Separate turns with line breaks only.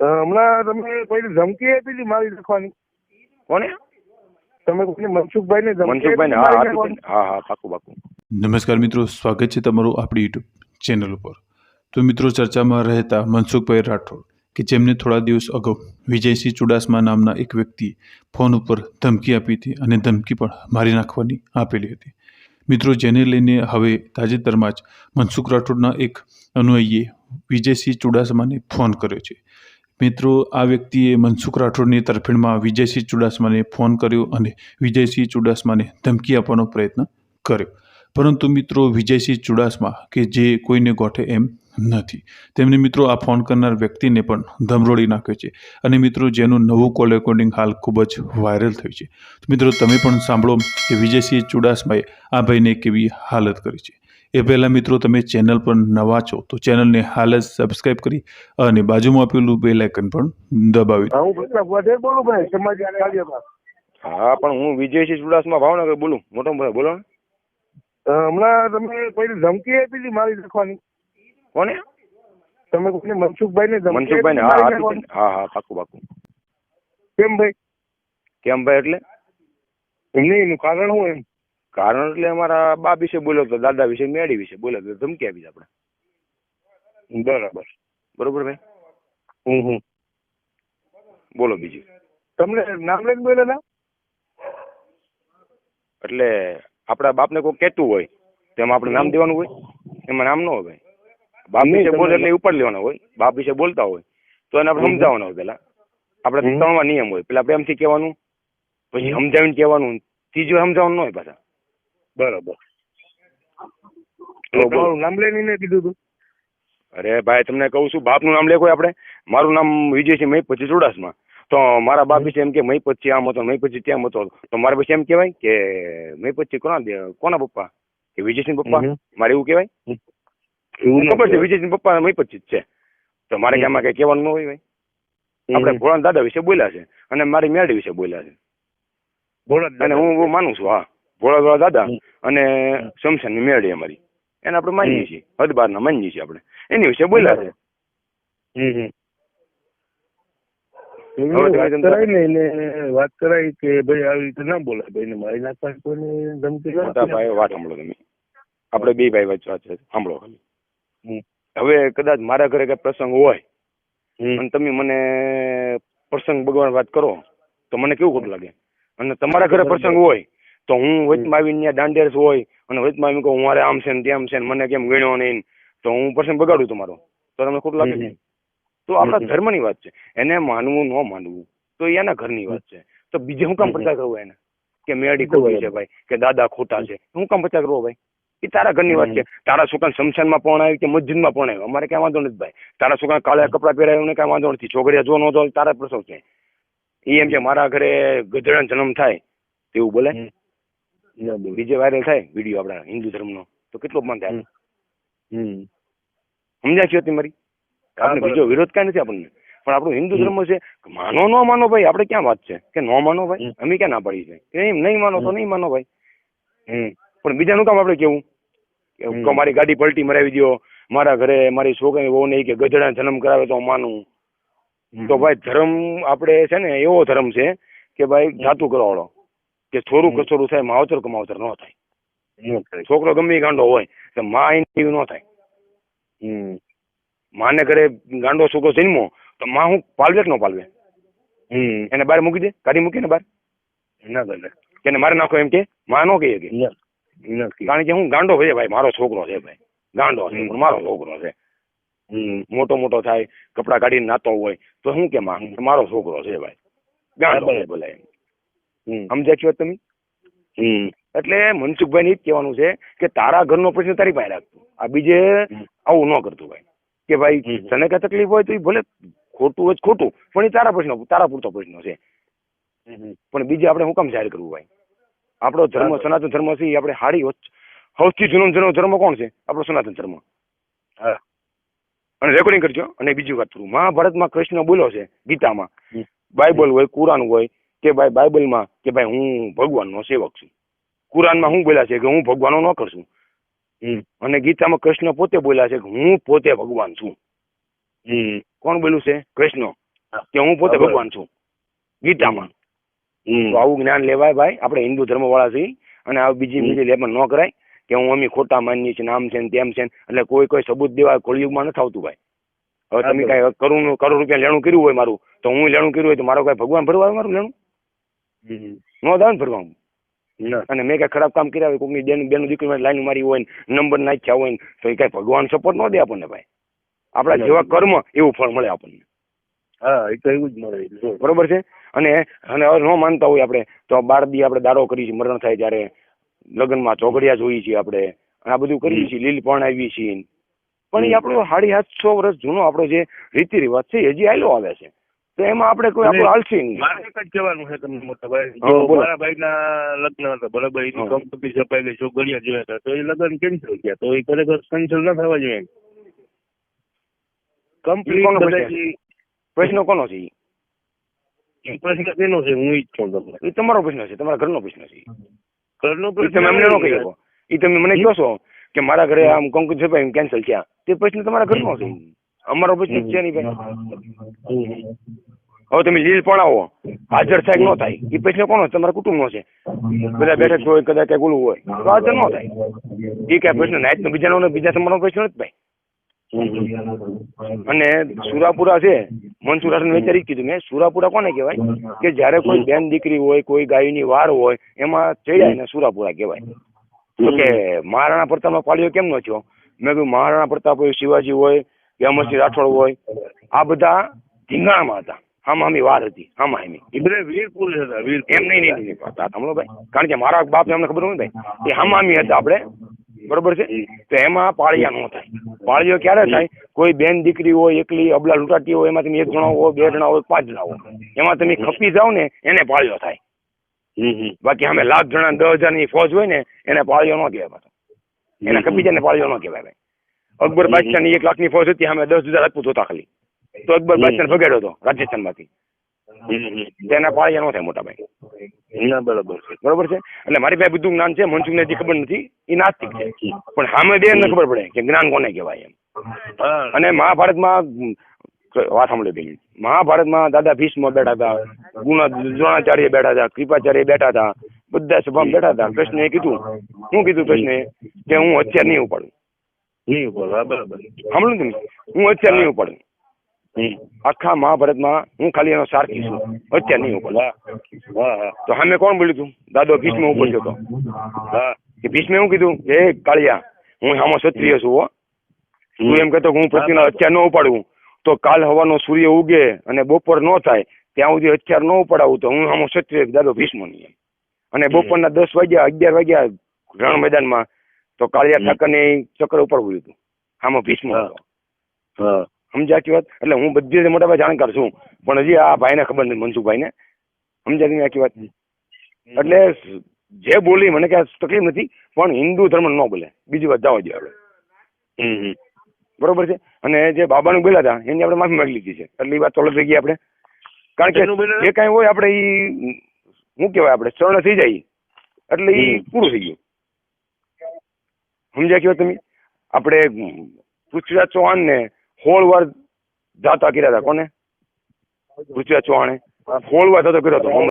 હમણાં તમે કોઈ ધમકી આપી હતી મારી લખવાની
કોને?
તમે કોઈને મનસુખભાઈ ને
મનસુખભાઈ હા. હા હા પાકું પાકું.
નમસ્કાર મિત્રો સ્વાગત છે તમારું આપણી યુટ્યુબ ચેનલ ઉપર. તો મિત્રો ચર્ચામાં રહેતા મનસુખભાઈ રાઠોડ કે જેમને થોડા દિવસ અગાઉ વિજયસિંહ ચુડાસમા નામના એક વ્યક્તિએ ફોન ઉપર ધમકી આપી હતી અને ધમકી પણ મારી નાખવાની આપેલી હતી. મિત્રો જેને લઈને હવે તાજેતરમાં જ મનસુખ રાઠોડના એક અનુયાયીએ વિજયસિંહ ચુડાસમાને ફોન કર્યો છે. મિત્રો, આ વ્યક્તિએ મનસુખ રાઠોડની તરફેણમાં વિજયસિંહ ચુડાસમાને ફોન કર્યો અને વિજયસિંહ ચુડાસમાને ધમકી આપવાનો પ્રયત્ન કર્યો. પરંતુ મિત્રો, વિજયસિંહ ચુડાસમા કે જે કોઈને ગોઠે એમ નથી. તેમને મિત્રો, આ ફોન કરનાર વ્યક્તિને પણ ધમરોળી નાખ્યો છે. અને મિત્રો, જેનું નવું કોલ રેકોર્ડિંગ હાલ ખૂબ જ વાયરલ થયું છે. મિત્રો, તમે પણ સાંભળો કે વિજયસિંહ ચુડાસમાએ આ ભાઈને કેવી હાલત કરી છે. એ પહેલાં મિત્રો તમે ચેનલ પર નવા છો તો ચેનલને હાલ જ સબસ્ક્રાઇબ કરી અને બાજુમાં આપેલું બે આઇકન પણ દબાવી
હા હું
હા પણ હું વિજયસિંહ ચુડાસમા ભાવનગર બોલું. મોટો ભાઈ બોલો ને.
હમણાં તમે કોઈ ધમકી આપી હતી મારી લખવાની?
કોને?
તમે કોઈને મનસુખભાઈ ને
મનસુખભાઈ ને હા. હા હા પાકું પાકું.
કેમ ભાઈ?
કેમ ભાઈ એટલે?
નહીં એનું કારણ શું એમ?
કારણ એટલે અમારા બા વિશે બોલ્યો તો દાદા વિશે મેડી વિશે બોલ્યો તો ધમકી આપી આપણે.
બરાબર.
બરોબર ભાઈ?
હમ હમ.
બોલો બીજું.
તમને નામ લઈને બોલેલા
એટલે આપણા બાપને કોઈ કહેતું હોય તેમાં આપણે નામ દેવાનું હોય? એમાં નામ ન હોય ભાઈ. બાપ વિશે બોલે એટલે ઉપર લેવાના હોય. બાપ વિશે બોલતા હોય તો એને આપણે
હમ.
હોય પેલા આપણે. ત્રણમાં નિયમ હોય. પેલા પ્રેમથી કહેવાનું પછી સમજાવીને કહેવાનું. ત્રીજું સમજાવવાનું ન હોય પાછા.
બરાબર. તમારું નામ લઈને કીધું હતું
અરે ભાઈ તમને કહું છું બાપનું નામ લેખો આપણે. મારું નામ વિજય છે મેં પછી ચુડાસમા. તો મારા બાપ વિશે એમ કે મય પછી આમ હતો મય પછી ત્યાં હતો. તો મારા પછી એમ કહેવાય કે મય પછી કોના કોના પપ્પા? કે વિજયસિંહ પપ્પા? મારે એવું કહેવાય?
એવું
ખબર છે. વિજયસિંહ પપ્પા મય પછી જ છે. તો મારે કે આમાં કઈ કહેવાનું ન હોય ભાઈ. આપણે ભોળા દાદા વિશે બોલ્યા છે અને મારી મેળી વિશે બોલ્યા છે. અને હું હું માનું છું હા. ભોળા ભોળા દાદા અને શમશાનની મેળી અમારી. એને આપણે માનીએ છીએ. ના માનીએ છીએ આપણે. એની વિશે બોલ્યા છે.
વાત કરાઈ કે ભાઈ આવી રીતે ના બોલાય. ભાઈ મારી નાખવાની કોઈને ધમકી.
ભાઈ વાત સાંભળો તમે. આપણે બે ભાઈ વચ્ચે વાત સાંભળો ખાલી. હવે કદાચ મારા ઘરે કઈ પ્રસંગ હોય અને તમે મને પ્રસંગ ભગવાન વાત કરો તો મને કેવું ખોટું લાગે? અને તમારા ઘરે પ્રસંગ હોય તો હું વચમાં આવીને ત્યાં દાંડિયાસ હોય અને વચમાં કહું મારે આમ છે ને તેમ છે ને મને કેમ ગણ્યો નહીં તો હું પર્સન બગાડું તમારો. તો તમને ખોટું લાગે. તો આપણા. ધર્મની વાત છે. એને માનવું ન માનવું તો એ એના ઘરની વાત છે. તો બીજે હું કામ. પ્રચાર કરવો એને? કે મેડી ખોટી છે ભાઈ કે દાદા ખોટા છે. હું કામ પ્રચાર કરવો ભાઈ? એ તારા ઘરની વાત છે. તારા છોકરા શમશાનમાં પણ આવ્યું કે મસ્જિદમાં પણ આવ્યું? અમારે ક્યાં વાંધો નથી ભાઈ. તારા છોકરા કાળા કપડાં પહેરાયું ને કાંઈ વાંધો નથી. છોકરીએ જો ન તારા પ્રસવ છે? એ એમ છે મારા ઘરે ગધેડા જન્મ થાય. તેવું બોલ. બીજે વાયરલ થાય વીડિયો આપણા હિન્દુ ધર્મનો તો કેટલો અપમાન થાય. સમજાય છે તમારી? આપણે બીજો વિરોધ કાંઈ નથી આપણને. પણ આપણો હિન્દુ ધર્મ છે માનો ન માનો ભાઈ આપણે ક્યાં વાત છે? કે ન માનો ભાઈ. અમે ક્યાં ના પાડી છે? કે નહીં માનો તો નહીં માનો ભાઈ. પણ બીજાનું કામ આપણે કેવું? કે મારી ગાડી પલટી મરાવી દો મારા ઘરે મારી છોકરી બહુ નહીં કે ગધડા જન્મ કરાવે તો માનું. તો ભાઈ ધર્મ આપણે છે ને એવો ધર્મ છે કે ભાઈ જાતું કરવાવાળો કે
છોરું
કછોરું થાય માવતર કમાવતર ન થાય. છોકરો ગમે ગાંડો હોય તો માં એની ન થાય. માને ઘરે ગાંડો છોકરો જન્મો તો માં હું પાલવે કે ન પાલવે. એને બહાર મૂકી દે? કાઢી મૂકી ને બહાર?
ના બને.
કે એને મારે નાખો એમ કે? માં ન કહીએ કે કારણ કે હું ગાંડો છે ભાઈ મારો છોકરો છે ભાઈ. ગાંડો છે મારો છોકરો છે. મોટો મોટો થાય કપડા કાઢીને નાતો હોય તો શું કે માં? મારો છોકરો છે ભાઈ. ગાંડો બોલાય. સમજ્યા છો તમે? એટલે મનસુખભાઈ ને જ કહેવાનું છે કે તારા ઘરનો પ્રશ્ન તારી પાસે રાખતો આ બીજે આવું ન કરતું ભાઈ. કે ભાઈ. તને કઈ તકલીફ હોય તો એ ભલે ખોટું હોય ખોટું પણ એ તારા પ્રશ્ન તારા પૂરતો પ્રશ્ન છે. પણ બીજે આપણે હું કામ જાહેર કરવું ભાઈ? આપણો ધર્મ સનાતન ધર્મ છે ઈ આપણે હારી સૌથી જૂનો જૂનો ધર્મ કોણ છે? આપણો સનાતન ધર્મ. અને રેકોર્ડિંગ કરજો અને બીજી વાત કરું. મહાભારતમાં કૃષ્ણ બોલ્યો છે ગીતામાં. બાઇબલ હોય કુરાન હોય કે ભાઈ બાઇબલમાં કે ભાઈ હું ભગવાનનો સેવક છું. કુરાનમાં હું બોલ્યા છે કે હું ભગવાનનો ન કરશું.
હમ.
અને ગીતામાં કૃષ્ણ પોતે બોલ્યા છે કે હું પોતે ભગવાન છું. કોણ બોલ્યું છે? કૃષ્ણ. કે હું પોતે ભગવાન છું. ગીતામાં.
હમ.
તો આવું જ્ઞાન લેવાય ભાઈ. આપણે હિન્દુ ધર્મ વાળા છીએ. અને આ બીજી બીજી લેબન ન કરાય કે હું અમે ખોટા માનીએ છીએ નામ આમ છે ને તેમ છે. એટલે કોઈ કોઈ સબૂત દેવા કોળિયુગમાં નથી આવતું ભાઈ. હવે તમે. કઈ કરોડ કરોડ રૂપિયા લેણું કર્યું હોય મારું તો હું લેણું કર્યું હોય તો મારો કઈ ભગવાન ભરવા મારું લેણું. ન દાવ ને. ભરવાનું અને મેં કઈ ખરાબ કામ કર્યા હોય કોઈની બેન બેન દીકરી લાઈન મારી હોય નંબર નાખ્યા હોય તો એ કઈ ભગવાન સપોર્ટ ન દે આપણને ભાઈ. આપણા જેવા કર્મ એવું ફળ મળે આપણને.
હા એ તો એવું જ મળે
બરોબર છે? અને અને હવે ન માનતા હોય આપણે તો બાર દી આપણે દારો કરી છીએ મરણ થાય ત્યારે લગ્નમાં ચોઘડિયા જોઈએ છીએ આપણે. અને આ બધું કરીએ છીએ લીલ પણ આવીએ છીએ. પણ એ. આપણો સાડી સાતસો વર્ષ જૂનો આપણો જે રીતિ રિવાજ છે એ હજી આયલો આવે છે. તો એમાં આપણે કોઈ આપણું આલસી નહીં
મારે એક જ કહેવાનું છે તમને મોટા ભાઈ જો. મારા ભાઈના લગ્ન હતા બરાબર એની. કંપની છપાઈ ગઈ છોકરીયા જોયા હતા તો એ લગ્ન કેન્સલ ગયા તો એ ખરેખર કેન્સલ ના થવા જોઈએ
કંપની પ્રશ્ન? કોનો છે?
એ પ્રશ્ન તેનો છે હું ઈ જ છું તમને
એ તમારો પ્રશ્ન છે તમારા ઘરનો પ્રશ્ન છે.
ઘરનો પ્રશ્ન
તમે અમને ન કહી. શકો ઈ તમે મને કહો છો કે મારા ઘરે આમ કંકુ છપાઈ કેન્સલ થયા તે પ્રશ્ન તમારા ઘરનો છે. અમારો પ્રશ્ન છે નહીં ભાઈ. હવે તમે લીલ પણ આવો હાજર થાય કે ન થાય? એ પૈસા કોનો તમારા કુટુંબ નો છે. બધા બેઠક હોય કદાચ કઈ ઓલું હોય. તો હાજર ન થાય. એ કઈ પ્રશ્ન નાયત નો બીજાનો બીજા તમારો પ્રશ્ન જ ભાઈ. અને સુરાપુરા છે. મનસુરાને વિચારી કીધું મેં. સુરાપુરા કોને કહેવાય? કે જ્યારે કોઈ બેન દીકરી હોય કોઈ ગાયની વાર હોય એમાં ચડ્યા ને સુરાપુરા કહેવાય. તો કે મહારાણા પ્રતાપનો પાળીઓ કેમ નો થયો? મેં કહ્યું મહારાણા પ્રતાપ હોય શિવાજી હોય કે અમરસિંહ રાઠોડ હોય આ બધા ધીંગાણામાં હતા. આમ આમી વાર હતી આમ આમી
વીરપુર વીર પુરુષ હતા વીર
એમ નહીં નહીં નહીં. વાત સાંભળો ભાઈ. કારણ કે મારા બાપ અમને ખબર હોય ને ભાઈ એ હમામી હતા આપણે. બરોબર છે? તો એમાં પાળિયા નો થાય. પાળિયો ક્યારે થાય? કોઈ બેન દીકરી હોય એકલી અબલા લૂંટાતી હોય એમાં તમે એક જણા હોય બે જણા હોય પાંચ જણા હોય. એમાં તમે ખપી જાઓ ને એને પાળિયો થાય. બાકી અમે લાખ જણા દસ હજારની ફોજ હોય ને એને પાળિયો ન કહેવાય પાછો. એને ખપી જાય ને પાળિયો ન કહેવાય ભાઈ. અકબર બાદશાહની એક લાખની ફોજ હતી અમે દસ હજાર રાજપૂત હતા ખાલી. તો અકબર બાદશાહ ભગાડ્યો હતો રાજસ્થાનમાંથી. તેના પાળિયા નો થાય મોટા ભાઈ.
ના બરાબર છે.
બરોબર છે? એટલે મારી પાસે બધું જ્ઞાન છે મનસુખને હજી ખબર નથી એ નાસ્તિક છે. પણ સામે બે ને ખબર પડે કે જ્ઞાન કોને કહેવાય એમ. અને મહાભારતમાં વાત સાંભળ્યો બેન મહાભારતમાં દાદા ભીષ્મ બેઠા હતા ગુણ દ્રોણાચાર્ય બેઠા હતા કૃપાચાર્ય બેઠા હતા બધા સભામાં બેઠા હતા. કૃષ્ણએ કીધું. શું કીધું કૃષ્ણએ? કે હું હથિયાર નહીં ઉપાડું.
નહીં હા બરાબર?
સાંભળ્યું તમે. હું હું ખાલી એનો સારથી છું અત્યારે નહીં
હા. હા હા.
તો સામે કોણ બોલ્યું તું? દાદો ભીષ્મ ઉપડ્યો હતો
હા.
કે કીધું? હે કાળિયા, હું આમાં ક્ષત્રિય છું, હો. તું એમ કહેતો હું પ્રતિના અત્યાર ન ઉપાડું. તો કાલ હવાનો સૂર્ય ઉગે અને બપોર ન થાય, ત્યાં સુધી અત્યાર ન ઉપાડાવું. તો હું આમાં ક્ષત્રિય દાદો ભીષ્મ નહીં અને બપોરના દસ વાગ્યા, અગિયાર વાગ્યા રણ મેદાનમાં તો કાળિયા ઠાકરને ચક્ર ઉપાડવું હતું આમાં ભીષ્મ. હતો.
હા.
વાત એટલે હું બધી રીતે મોટા ભાઈ જાણકાર છું. પણ હજી આ ભાઈને ખબર નથી મનસુખભાઈને. સમજ્યા તમે આખી વાત એટલે જે બોલી મને ક્યાં તકલીફ નથી પણ હિન્દુ ધર્મ ન બોલે. બીજી વાત જવા દે આપણે. બરોબર છે? અને જે બાબાનું બોલ્યા હતા એની આપણે માફી માંગી લીધી છે. એટલે એ વાત તો થઈ ગઈ આપણે. કારણ કે જે કાંઈ હોય આપણે એ શું કહેવાય આપણે શરણ થઈ જાય. એટલે એ પૂરું થઈ ગયું. સમજ્યા કેવા તમે? આપણે પૃથ્વીરાજ ચૌહાણ ને સોળ વાર જાતા કર્યા હતા. કોને? પૃથ્વીરાજ ચૌહાણે. હોળવાર જાતો કર્યો હતો.